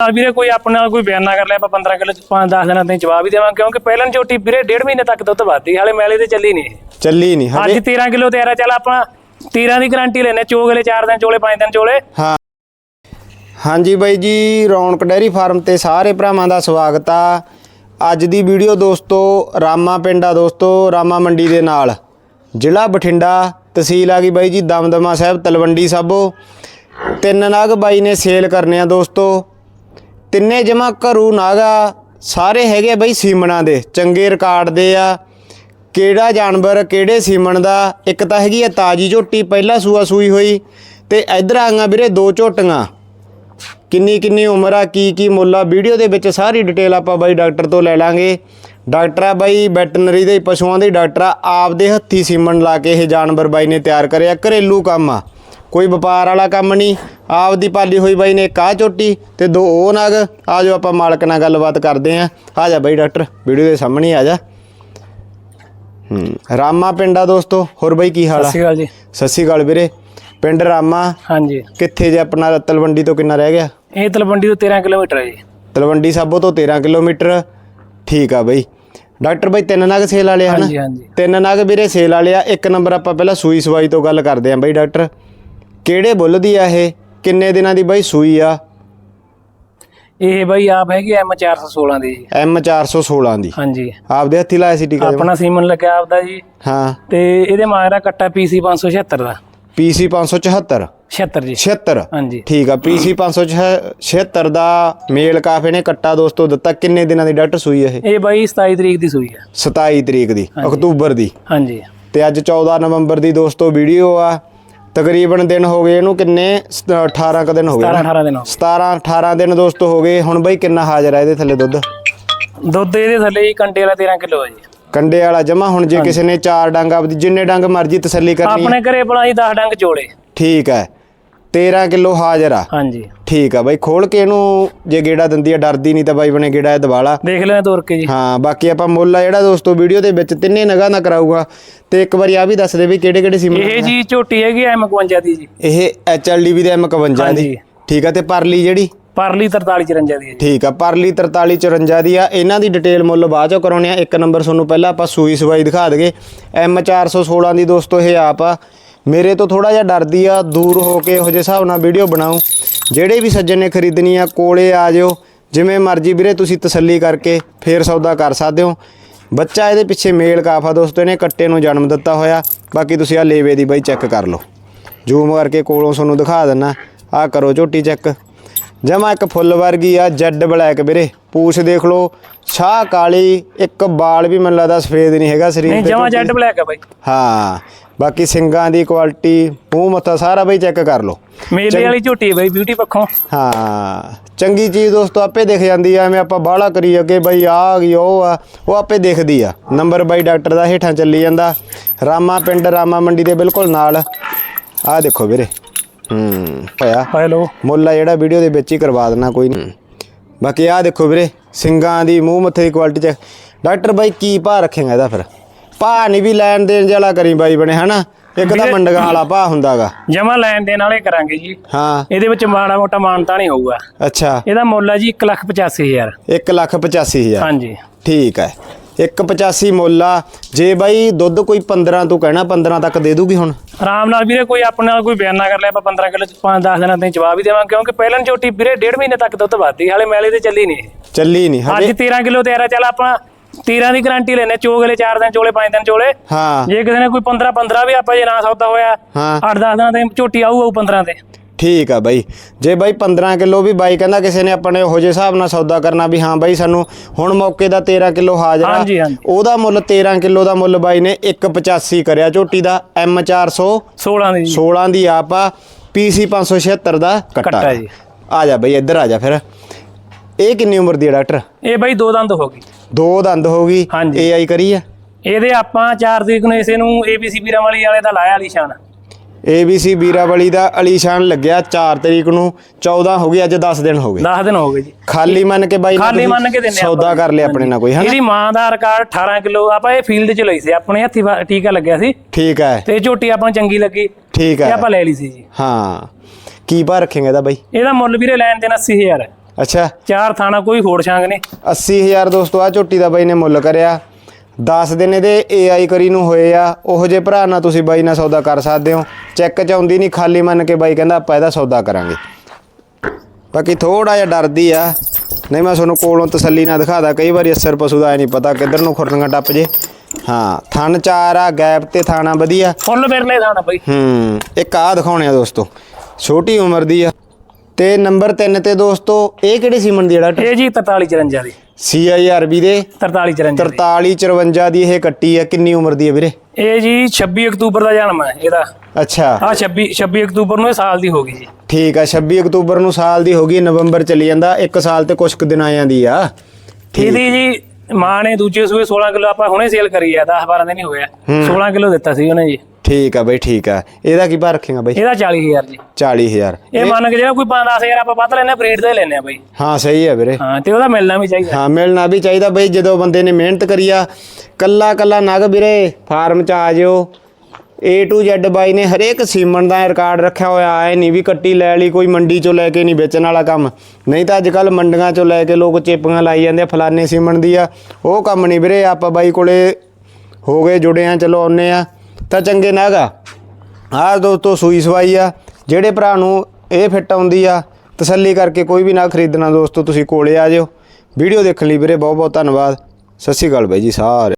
ਨਾਲ ਵੀਰੇ ਕੋਈ ਆਪਣੇ ਨਾਲ ਕੋਈ ਬਿਆਨ ਨਾ ਕਰ ਲਿਆ ਆਪਾਂ 15 ਕਿਲੋ ਚ 5-10 ਦਿਨਾਂ ਤੱਕ ਜਵਾਬ ਹੀ ਦੇਵਾਂਗੇ ਕਿਉਂਕਿ ਪਹਿਲਾਂ ਝੋਟੀ ਵੀਰੇ ਡੇਢ ਮਹੀਨੇ ਤੱਕ ਦੁੱਧ ਵੱਧਦੀ ਹਾਲੇ ਮੈਲੇ ਤੇ ਚੱਲੀ ਨਹੀਂ। ਚੱਲੀ ਨਹੀਂ ਅੱਜ ਹਜੇ 13 ਕਿਲੋ ਤਿਆਰ ਆ ਚੱਲ ਆਪਾਂ 13 ਦੀ ਗਾਰੰਟੀ ਲੈਨੇ ਚੋਗਲੇ 4 ਦਿਨ ਚੋਲੇ 5 ਦਿਨ ਚੋਲੇ। ਹਾਂ। ਹਾਂਜੀ ਬਾਈ ਜੀ ਰੌਣਕ ਡੈਰੀ ਫਾਰਮ ਤੇ ਸਾਰੇ ਭਰਾਵਾਂ ਦਾ ਸਵਾਗਤ ਆ। ਅੱਜ ਦੀ ਵੀਡੀਓ ਦੋਸਤੋ ਰਾਮਾ ਪਿੰਡ ਦੋਸਤੋ ਰਾਮਾ ਮੰਡੀ ਦੇ ਨਾਲ। ਜ਼ਿਲ੍ਹਾ ਬਠਿੰਡਾ ਤਹਿਸੀਲ ਆ ਗਈ ਬਾਈ ਜੀ ਦਮਦਮਾ ਸਾਹਿਬ ਤਲਵੰਡੀ ਸਾਬੋ। ਤਿੰਨ ਨਾਗ ਬਾਈ ਨੇ ਸੇਲ ਕਰਨੇ ਆ ਦੋਸਤੋ। ਤਿੰਨੇ ਜਮਾ ਘਰੂ ਨਾਗਾ, ਸਾਰੇ ਹੈਗੇ ਆ ਬਾਈ ਸੀਮਣਾ ਦੇ, ਚੰਗੇ ਰਿਕਾਰਡ ਦੇ ਆ। ਕਿਹੜਾ ਜਾਨਵਰ, ਕਿਹੜੇ ਸੀਮਣ ਦਾ? ਇੱਕ ਤਾਂ ਹੈਗੀ ਆ ਤਾਜੀ ਝੋਟੀ, ਪਹਿਲਾ ਸੂਆ ਸੂਈ ਹੋਈ, ਤੇ ਇਧਰ ਆਈਆਂ ਵੀਰੇ ਦੋ ਝੋਟੀਆਂ। ਕਿੰਨੀ ਕਿੰਨੀ ਉਮਰ ਆ, ਕੀ ਕੀ ਮੁੱਲ ਆ, ਵੀਡੀਓ ਦੇ ਵਿੱਚ ਸਾਰੀ ਡਿਟੇਲ ਆਪਾਂ ਬਾਈ ਡਾਕਟਰ ਤੋਂ ਲੈ ਲਾਂਗੇ। ਡਾਕਟਰ ਆ ਬਾਈ, ਵੈਟਰਨਰੀ ਦੇ ਪਸ਼ੂਆਂ ਦੇ ਡਾਕਟਰ ਆ, ਆਪਦੇ ਹੱਥੀ ਸੀਮਣ ਲਾ ਕੇ ਇਹ ਜਾਨਵਰ ਬਾਈ ਨੇ ਤਿਆਰ ਕਰਿਆ, ਘਰੇਲੂ ਕੰਮ ਆ। ਕੋਈ ਵਪਾਰ ਵਾਲਾ ਕੰਮ ਨਹੀਂ। ਆਪਦੀ ਪਾਲੀ ਹੋਈ ਬਾਈ ਨੇ ਕਾਹ ਝੋਟੀ ਤੇ ਦੋ ਉਹ ਨਗ। ਆ ਜਾਓ ਆਪਾਂ ਮਾਲਕ ਨਾਲ ਗੱਲਬਾਤ ਕਰਦੇ ਆਂ। ਆ ਜਾ ਬਾਈ ਡਾਕਟਰ ਵੀਡੀਓ ਦੇ ਸਾਹਮਣੇ ਆ ਜਾ। ਹੂੰ ਰਾਮਾ ਪਿੰਡਾ ਦੋਸਤੋ ਹੋਰ ਬਾਈ ਕੀ ਹਾਲ ਸਤਿ ਆ ਸ਼੍ਰੀ ਅਕਾਲ ਜੀ। ਸਤਿ ਸ਼੍ਰੀ ਅਕਾਲ ਵੀਰੇ। ਪਿੰਡ ਰਾਮਾ ਹਾਂਜੀ। ਕਿੱਥੇ ਜੇ ਆਪਣਾ ਤਲਵੰਡੀ ਤੋਂ ਕਿੰਨਾ ਰਹਿ ਗਿਆ? ਇਹ ਤਲਵੰਡੀ ਤੋਂ 13 ਕਿਲੋਮੀਟਰ ਹੈ ਜੀ। ਤਲਵੰਡੀ ਸਾਬੋ ਤੋਂ 13 ਕਿਲੋਮੀਟਰ। ਠੀਕ ਆ ਬਈ। ਡਾਕਟਰ ਬਈ ਤਿੰਨ ਨਗ ਸੇਲ ਵਾਲੇ ਹਨ? ਹਾਂਜੀ ਹਾਂਜੀ। ਤਿੰਨ ਨਗ ਵੀਰੇ ਸੇਲ ਵਾਲੇ ਆ। ਇੱਕ ਨੰਬਰ ਆਪਾਂ ਪਹਿਲਾਂ ਸੂਈ ਸਵਾਈ ਤੋਂ ਗੱਲ ਕਰਦੇ ਆਂ ਬਈ ਡਾਕਟਰ। ਕਿਹੜੇ ਬੁੱਲ ਦੀ ਆ ਇਹ? ਕਿੰਨੇ ਦਿਨਾਂ ਦੀ ਬਈ ਸੂਈ ਆ? ਇਹ ਬਾਈ ਆਪ ਹੈਗੀ ਐਮ 416 ਦੀ ਜੀ। ਐਮ 416 ਦੀ। ਹਾਂਜੀ। ਆਪਦੇ ਹੱਥੀ ਲਾਇਆ ਸੀ ਟੀਕਾ? ਆਪਣਾ ਸੀਮਨ ਲੱਗਿਆ ਆਪਦਾ ਜੀ। ਹਾਂ। ਤੇ ਇਹਦੇ ਮਾਗਰਾ ਕੱਟਾ ਪੀਸੀ 576 ਦਾ। ਪੀਸੀ 574 76 ਜੀ। 76 ਹਾਂਜੀ। ਠੀਕ ਆ ਪੀਸੀ 576 ਦਾ ਮੇਲ ਕਾਫੇ ਨੇ ਕੱਟਾ ਦੋਸਤੋ ਦਿੱਤਾ। ਕਿੰਨੇ ਦਿਨਾਂ ਦੀ ਡਾਕਟਰ ਸੂਈ ਇਹ? ਇਹ ਬਾਈ 27 ਤਰੀਕ ਦੀ ਸੂਈ ਆ। 27 ਤਰੀਕ ਦੀ ਅਕਤੂਬਰ ਦੀ। ਹਾਂਜੀ। ਤੇ ਅੱਜ 14 ਨਵੰਬਰ ਦੀ ਦੋਸਤੋ ਵੀਡੀਓ ਆ। ਤਕਰੀਬਨ ਦਿਨ ਹੋ ਗਏ ਇਹਨੂੰ ਕਿੰਨੇ? ਸ- 18 ਕ ਦਿਨ ਹੋ ਗਏ 17 ਨਾ? 18 ਦਿਨ ਹੋ 17 18 ਦਿਨ ਦੋਸਤੋ ਹੋ ਗਏ। ਹੁਣ ਬਈ ਕਿੰਨਾ ਹਾਜ਼ਰ ਆ ਇਹਦੇ ਥੱਲੇ ਦੁੱਧ? ਦੁੱਧ ਇਹਦੇ ਥੱਲੇ ਹੀ ਕੰਡੇ ਵਾਲਾ 13 ਕਿਲੋ ਹੈ ਜੀ। ਕੰਡੇ ਵਾਲਾ ਜਮਾ? ਹੁਣ ਜੇ ਕਿਸੇ ਨੇ ਚਾਰ ਡੰਗ ਆਪਦੀ ਜਿੰਨੇ ਡੰਗ ਮਰਜ਼ੀ ਤਸੱਲੀ ਕਰਨੀ ਆਪਣੇ ਘਰੇ ਬਣਾਈ 10 ਡੰਗ ਚੋਲੇ ਠੀਕ ਹੈ। 13 ਕਿਲੋ ਹਾਜ਼ਰ ਆ। ਹਾਂਜੀ। ਠੀਕ ਆ ਬਾਈ ਖੋਲ ਕੇ ਇਹਨੂੰ ਜੇ ਗੇੜਾ ਦਿੰਦੀ ਆ ਡਰਦੀ ਨਹੀਂ ਤਾਂ ਬਾਈ ਬਣੇ ਗੇੜਾ ਇਹ ਦਵਾਲਾ ਦੇਖ ਲੈਣਾ ਤੋਰ ਕੇ ਜੀ। ਹਾਂ ਬਾਕੀ ਆਪਾਂ ਮੁੱਲ ਆ ਜਿਹੜਾ ਦੋਸਤੋ ਵੀਡੀਓ ਦੇ ਵਿੱਚ ਤਿੰਨੇ ਨਗਾਂ ਦਾ ਕਰਾਊਗਾ। ਤੇ ਇੱਕ ਵਾਰੀ ਆ ਵੀ ਦੱਸ ਦੇ ਵੀ ਕਿਹੜੇ ਕਿਹੜੇ ਸੀਮਨ ਇਹ ਜੀ ਝੋਟੀ ਹੈਗੀ ਐਮ 51 ਦੀ ਜੀ। ਇਹ ਐਚਐਲਡੀਵੀ ਦੇ M51 ਦੀ। ਹਾਂਜੀ। ਠੀਕ ਆ ਤੇ ਪਰਲੀ ਜਿਹੜੀ? ਪਰਲੀ 43 54 ਦੀ ਹੈ ਜੀ। ਠੀਕ ਆ ਪਰਲੀ 43 54 ਦੀ ਆ। ਇਹਨਾਂ ਦੀ ਡਿਟੇਲ ਮੁੱਲ ਬਾਅਦ ਚੋਂ ਕਰਾਉਣੇ ਆ। ਇੱਕ ਨੰਬਰ ਤੁਹਾਨੂੰ ਪਹਿਲਾਂ ਆਪਾਂ ਸੂਈ ਸਵਾਈ ਦਿਖਾ ਦਗੇ M416 ਦੀ ਦੋਸਤੋ ਇਹ ਆਪ ਆ। ਮੇਰੇ ਤੋਂ ਥੋੜਾ ਜਿਹਾ ਡਰਦੀ ਆ ਦੂਰ ਹੋ ਕੇ ਇਹੋ ਜਿਹੇ ਹਿਸਾਬ ਨਾਲ ਵੀਡੀਓ ਬਣਾਉ ਜਿਹੜੇ ਵੀ ਸੱਜਣ ਨੇ ਖਰੀਦਣੀ ਆ ਕੋਲੇ ਆ ਜਿਓ। ਜਿਵੇਂ ਮਰਜ਼ੀ ਵੀਰੇ ਤੁਸੀਂ ਤਸੱਲੀ ਕਰਕੇ ਫੇਰ ਸੌਦਾ ਕਰ ਸਕਦੇ ਹੋ। ਬੱਚਾ ਇਹਦੇ ਪਿੱਛੇ ਮੇਲ ਕਾਫਾ ਦੋਸਤੋ ਇਹਨੇ ਕੱਟੇ ਨੂੰ ਜਨਮ ਦਿੱਤਾ ਹੋਇਆ। ਬਾਕੀ ਤੁਸੀਂ ਆ ਲੇਵੇ ਦੀ ਬਾਈ ਚੈੱਕ ਕਰ ਲਓ। ਜ਼ੂਮ ਕਰਕੇ ਕੋਲੋਂ ਤੁਹਾਨੂੰ ਦਿਖਾ ਦਿੰਨਾ। ਆ ਕਰੋ ਝੋਟੀ ਚੈੱਕ। ਜਮਾ ਇੱਕ ਫੁੱਲ ਵਰਗੀ ਆ ਜੈਡ ਬਲੈਕ ਵੀਰੇ। ਪੂਛ ਦੇਖ ਲਓ। ਛਾਹ ਕਾਲੀ ਇੱਕ ਬਾਲ ਵੀ ਮੈਨੂੰ ਲੱਗਦਾ ਸਫੇਦ ਨਹੀਂ ਹੈਗਾ ਸਰੀਰ ਨਹੀਂ ਤੇ ਜਮਾ ਝੋਟੀ। ਜੈਡ ਬਲੈਕ ਹੈ ਬਾਈ। ਹਾਂ। ਬਾਕੀ ਸਿੰਗਾਂ ਦੀ ਕੁਆਲਿਟੀ ਮੂੰਹ ਮੱਥਾ ਸਾਰਾ ਬਈ ਚੈੱਕ ਕਰ ਲਓ। ਮੇਲੇ ਵਾਲੀ ਝੋਟੀ ਬਾਈ ਬਿਊਟੀ ਪੱਖੋਂ। ਹਾਂ ਚੰਗੀ ਚੀਜ਼ ਦੋਸਤੋ ਆਪੇ ਦਿਖ ਜਾਂਦੀ ਆ ਐਵੇਂ ਆਪਾਂ ਬਾਹਲਾ ਕਰੀ ਅੱਗੇ ਬਈ ਆ ਗਈ ਉਹ ਆ ਉਹ ਆਪੇ ਦਿਖਦੀ ਆ। ਨੰਬਰ ਬਾਈ ਡਾਕਟਰ ਦਾ ਹੇਠਾਂ ਚੱਲੀ ਜਾਂਦਾ। ਰਾਮਾ ਪਿੰਡ ਰਾਮਾ ਮੰਡੀ ਦੇ ਬਿਲਕੁਲ ਨਾਲ। ਆ ਦੇਖੋ ਵੀਰੇ ਹੂੰ ਹੋਇਆ। ਹੈਲੋ ਮੁੱਲ ਜਿਹੜਾ ਵੀਡੀਓ ਦੇ ਵਿੱਚ ਹੀ ਕਰਵਾ ਦੇਣਾ ਕੋਈ ਨਹੀਂ। ਬਾਕੀ ਆ ਦੇਖੋ ਵੀਰੇ ਸਿੰਗਾਂ ਦੀ ਮੂੰਹ ਮੱਥੇ ਦੀ ਕੁਆਲਿਟੀ ਚੈੱਕ ਡਾਕਟਰ ਬਾਈ ਕੀ ਭਾਅ ਰੱਖੇਗਾ ਇਹਦਾ ਫਿਰ? ਭਾਅ ਨਹੀਂ ਵੀ ਲੈਣ ਦੇਣ ਜਿਹੜਾ ਕਰੀ ਬਾਈ ਬਣੇ ਹਨਾ? ਇੱਕ ਤਾਂ ਮੰਡਗਾਂ ਵਾਲਾ ਭਾਅ ਹੁੰਦਾਗਾ। ਜਮਾ ਲੈਣ ਦੇਣ ਵਾਲੇ ਕਰਾਂਗੇ ਜੀ। ਹਾਂ। ਇਹਦੇ ਵਿੱਚ ਮਾੜਾ ਮੋਟਾ ਮਾਨਤਾ ਨਹੀਂ ਹੋਊਗਾ। ਅੱਛਾ। ਇਹਦਾ ਮੁੱਲ ਹੈ ਜੀ 185000 ਇੱਕ ਲੱਖ ਪਚਾਸੀ ਹਜ਼ਾਰ। ਹਾਂਜੀ। ਠੀਕ ਹੈ। 185 ਮੁੱਲ ਆ। ਜੇ ਬਾਈ ਦੁੱਧ ਕੋਈ 15 ਤੋਂ ਕਹਿਣਾ 15 ਤੱਕ ਦੇ ਦੂਗੀ ਹੁਣ? ਆਰਾਮ ਨਾਲ ਵੀਰੇ ਕੋਈ ਆਪਣੇ ਨਾਲ ਕੋਈ ਬਿਆਨ ਨਾ ਕਰ ਲਿਆ ਆਪਾਂ 15 ਕਿਲੋ ਚ 5-10 ਦਿਨਾਂ ਤੱਕ ਜਵਾਬ ਹੀ ਦੇਵਾਂਗੇ ਕਿਉਂਕਿ ਪਹਿਲਾਂ ਝੋਟੀ ਵੀਰੇ ਡੇਢ ਮਹੀਨੇ ਤੱਕ ਦੁੱਧ ਵੱਧਦੀ ਹਾਲੇ ਮੈਲੇ ਤੇ ਚੱਲੀ ਨਹੀਂ। ਚੱਲੀ ਨਹੀਂ ਅੱਜ ਹਜੇ 13 ਕਿਲੋ ਤਿਆਰ ਆ ਚੱਲ ਆਪਾਂ 13 ਦੀ ਗਾਰੰਟੀ ਲੈਨੇ ਚੋਗਲੇ 4 ਦਿਨ ਚੋਲੇ 5 ਦਿਨ ਚੋਲੇ। ਹਾਂ। ਜੇ ਕਿਸੇ ਨੇ ਕੋਈ 15 15 ਵੀ ਆਪਾਂ ਜੇ ਨਾ ਸੌਦਾ ਹੋਇਆ ਹਾਂ। 8-10 ਦਿਨਾਂ ਤੇ ਝੋਟੀ ਆਊ ਆਊ 15 ਤੇ। ਠੀਕ ਆ ਬਾਈ। ਜੇ ਬਾਈ 15 ਕਿਲੋ ਵੀ ਬਾਈ ਕਹਿੰਦਾ ਕਿਸੇ ਨੇ ਆਪਣੇ ਉਹੋ ਜਿਹੇ ਹਿਸਾਬ ਨਾਲ ਸੌਦਾ ਕਰਨਾ ਵੀ ਹਾਂ ਬਾਈ ਸਾਨੂੰ ਹੁਣ ਮੌਕੇ ਦਾ 13 ਕਿਲੋ ਹਾਜ਼ਰ। ਉਹਦਾ ਮੁੱਲ 13 ਕਿਲੋ ਦਾ ਮੁੱਲ ਬਾਈ ਨੇ 185 ਕਰਿਆ ਝੋਟੀ ਦਾ M400 16 ਦੀ। ਜੀ 16 ਦੀ ਆਪ ਆ PC 576 ਦਾ ਕੱਟਾ ਜੀ। ਆ ਜਾ ਬਈ ਇੱਧਰ ਆ ਜਾ ਫਿਰ। ਇਹ ਕਿੰਨੀ ਉਮਰ ਦੀ ਹੈ ਡਾਕਟਰ? ਇਹ ਬਾਈ ਦੋ ਦੰਦ ਹੋ ਗਈ ਦੋ ਦੰਦ ਹੋ ਗਈ। ਹਾਂਜੀ। AI ਕਰੀ ਆ ਇਹਦੇ ਆਪਾਂ 4 ਤਰੀਕ ਨੂੰ ਇਸੇ ਨੂੰ ABC ਵੀਰਾਂ ਵਾਲੀ ਵਾਲੇ ਦਾ ਲਾਇਆ ਨਿਸ਼ਾਨ ABC ਵੀਰਾਵਲੀ ਦਾ ਅਲੀਸ਼ਾਨ ਲੱਗਿਆ 4 ਤਰੀਕ ਨੂੰ। 14 ਹੋ ਗਈ ਅੱਜ 10 ਦਿਨ ਹੋ ਗਏ। 10 ਦਿਨ ਹੋ ਗਏ ਜੀ। ਖਾਲੀ ਮੰਨ ਕੇ ਬਾਈ ਨਾਲ ਖਾਲੀ ਤੁਸੀਂ ਮੰਨ ਕੇ ਦਿੰਨੇ ਸੌਦਾ ਕਰ ਲਿਆ ਆਪਣੇ ਨਾਲ ਕੋਈ ਹਨਾ? ਇਹਦੀ ਮਾਂ ਦਾ ਰਿਕਾਰਡ 18 ਕਿਲੋ ਆਪਾਂ ਇਹ ਫੀਲਡ 'ਚ ਲਈ ਸੀ। ਆਪਣੇ ਹੱਥੀ ਟੀਕਾ ਲੱਗਿਆ ਸੀ। ਠੀਕ ਹੈ। ਤੇ ਝੋਟੀ ਆਪਾਂ ਨੂੰ ਚੰਗੀ ਲੱਗੀ। ਠੀਕ ਤੇ ਹੈ। ਆਪਾਂ ਲੈ ਲਈ ਸੀ ਜੀ। ਹਾਂ। ਕੀ ਭਾਅ ਰੱਖੇਗਾ ਇਹਦਾ ਬਾਈ? ਇਹਦਾ ਮੁੱਲ ਵੀਰੇ ਲੈਣ ਦੇਣ 80000 ਹੈ ਅੱਛਾ। ਚਾਰ ਥਾਣਾ ਕੋਈ ਹੋਰ ਛਾਂਗ ਨੇ। 80000 ਦੋਸਤੋ ਆ ਝੋਟੀ ਦਾ ਬਾਈ ਨੇ ਮੁੱਲ ਕਰਿਆ। 10 ਦਿਨ ਇਹਦੇ AI ਕਰੀ ਨੂੰ ਹੋਏ ਆ। ਉਹੋ ਜੇ ਭਰਾ ਨਾਲ ਤੁਸੀਂ ਬਾਈ ਨਾਲ ਸੌਦਾ ਕਰ ਸਕਦੇ ਹੋ। ਚੈੱਕ ਚ ਆਉਂਦੀ ਨਹੀਂ ਖਾਲੀ ਮੰਨ ਕੇ ਬਾਈ ਕਹਿੰਦਾ ਆਪਾਂ ਇਹਦਾ ਸੌਦਾ ਕਰਾਂਗੇ। ਬਾਕੀ ਥੋੜਾ ਜਿਹਾ ਡਰਦੀ ਆ। ਨਹੀਂ ਮੈਂ ਤੁਹਾਨੂੰ ਕੋਲੋਂ ਤਸੱਲੀ ਨਾਲ ਦਿਖਾਦਾ। ਕਈ ਵਾਰੀ ਅਸਰ ਪਸ਼ੂ ਦਾ ਐ ਨਹੀਂ ਪਤਾ ਕਿੱਧਰ ਨੂੰ ਖੁਰਲੀਆਂ ਟੱਪ ਜੇ। ਹਾਂ ਥਣ ਚਾਰ ਆ ਗੈਪ ਤੇ ਥਾਣਾ ਵਧੀਆ। ਫੁੱਲ ਫਿਰਲੇ ਥਾਣਾ ਬਈ। ਹੂੰ ਇੱਕ ਆ ਦਿਖਾਉਣੇ ਆ ਦੋਸਤੋ। ਛੋਟੀ ਉਮਰ ਦੀ ਆ। ਤੇ ਨੰਬਰ 3 ਤੇ ਦੋਸਤੋ ਇਹ ਕਿਹੜੇ ਸੀਮਨ ਦੀ ਜਿਹੜਾ ਇਹ ਜੀ 43 54 ਦੀ। CIRB ਦੇ। 43 54 ਦੀ। 43 54 ਦੀ ਇਹ ਕੱਟੀ ਆ ਕਿੰਨੀ ਉਮਰ ਦੀ ਹੈ ਵੀਰੇ? ਇਹ ਜੀ 26 ਅਕਤੂਬਰ ਦਾ ਜਨਮ ਹੈ ਇਹਦਾ। ਅੱਛਾ। ਆ 26 26 ਅਕਤੂਬਰ ਨੂੰ ਇਹ ਸਾਲ ਦੀ ਹੋ ਗਈ ਜੀ। ਠੀਕ ਆ 26 ਅਕਤੂਬਰ ਨੂੰ ਸਾਲ ਦੀ ਹੋ ਗਈ ਨਵੰਬਰ ਚਲੀ ਜਾਂਦਾ ਇੱਕ ਸਾਲ ਤੇ ਕੁਛ ਕੁ ਦਿਨ ਆ ਜਾਂਦੀ ਆ। ਇਹਦੀ ਜੀ ਮਾਂ ਨੇ ਦੂਜੇ ਸੂਏ 16 ਕਿਲੋ ਆਪਾਂ ਹੁਣੇ ਸੇਲ ਕਰੀ ਆ 10 12 ਦਿਨ ਹੀ ਹੋਇਆ 16 ਕਿਲੋ ਦਿੱਤਾ ਸੀ ਉਹਨੇ ਜੀ। ਠੀਕ ਆ ਬਈ ਠੀਕ ਆ। ਇਹਦਾ ਕੀ ਭਾਅ ਰੱਖੇਗਾ ਬਈ? ਇਹਦਾ 40000 ਜੀ। 40000 ਇਹ ਮੰਨ ਕੇ ਜਿਹੜਾ ਕੋਈ 5-10000 ਆਪਾਂ ਵੱਧ ਲੈਨੇ ਬਰੀਡ ਦਾ ਹੀ ਲੈਨੇ ਆ ਬਈ। ਹਾਂ ਸਹੀ ਆ ਵੀਰੇ। ਹਾਂ ਤੇ ਉਹਦਾ ਮਿਲਣਾ ਵੀ ਚਾਹੀਦਾ। ਹਾਂ ਮਿਲਣਾ ਵੀ ਚਾਹੀਦਾ ਬਈ ਜਦੋਂ ਬੰਦੇ ਨੇ ਮਿਹਨਤ ਕਰੀ ਆ। ਕੱਲਾ ਕੱਲਾ ਨਗ ਵੀਰੇ ਫਾਰਮ ਚ ਆ ਜਿਓ। A to Z ਬਾਈ ਨੇ ਹਰੇਕ ਸੀਮਨ ਦਾ ਰਿਕਾਰਡ ਰੱਖਿਆ ਹੋਇਆ ਐ ਨਹੀਂ ਵੀ ਕੱਟੀ ਲੈ ਲਈ ਕੋਈ ਮੰਡੀ ਚੋਂ ਲੈ ਕੇ ਨਹੀਂ ਵੇਚਣ ਵਾਲਾ ਕੰਮ। ਨਹੀਂ ਤਾਂ ਅੱਜ ਕੱਲ ਮੰਡੀਆਂ ਚੋਂ ਲੈ ਕੇ ਲੋਕ ਚੇਪੀਆਂ ਲਾਈ ਜਾਂਦੇ ਆ ਫਲਾਣੇ ਸੀਮਨ ਦੀ ਆ। ਉਹ ਕੰਮ ਨਹੀਂ ਵੀਰੇ ਆਪਾਂ ਬਾਈ ਕੋਲੇ ਹੋ ਗਏ ਜੁੜੇ ਆ ਚਲੋ ਆਉਨੇ ਆ। ਤਾਂ ਚੰਗੇ ਨਗਾ ਆਹ ਦੋਸਤੋ ਸੂਈ ਸਵਾਈ ਆ, ਜਿਹੜੇ ਭਰਾ ਨੂੰ ਇਹ ਫਿੱਟ ਆਉਂਦੀ ਆ, ਤਸੱਲੀ ਕਰਕੇ ਕੋਈ ਵੀ ਨਾ ਖਰੀਦਣਾ ਦੋਸਤੋ, ਤੁਸੀਂ ਕੋਲੇ ਆ ਜਿਓ। ਵੀਡੀਓ ਦੇਖਣ ਲਈ ਵੀਰੇ ਬਹੁਤ ਬਹੁਤ ਧੰਨਵਾਦ। ਸਤਿ ਸ਼੍ਰੀ ਅਕਾਲ ਬਾਈ ਜੀ ਸਾਰੇ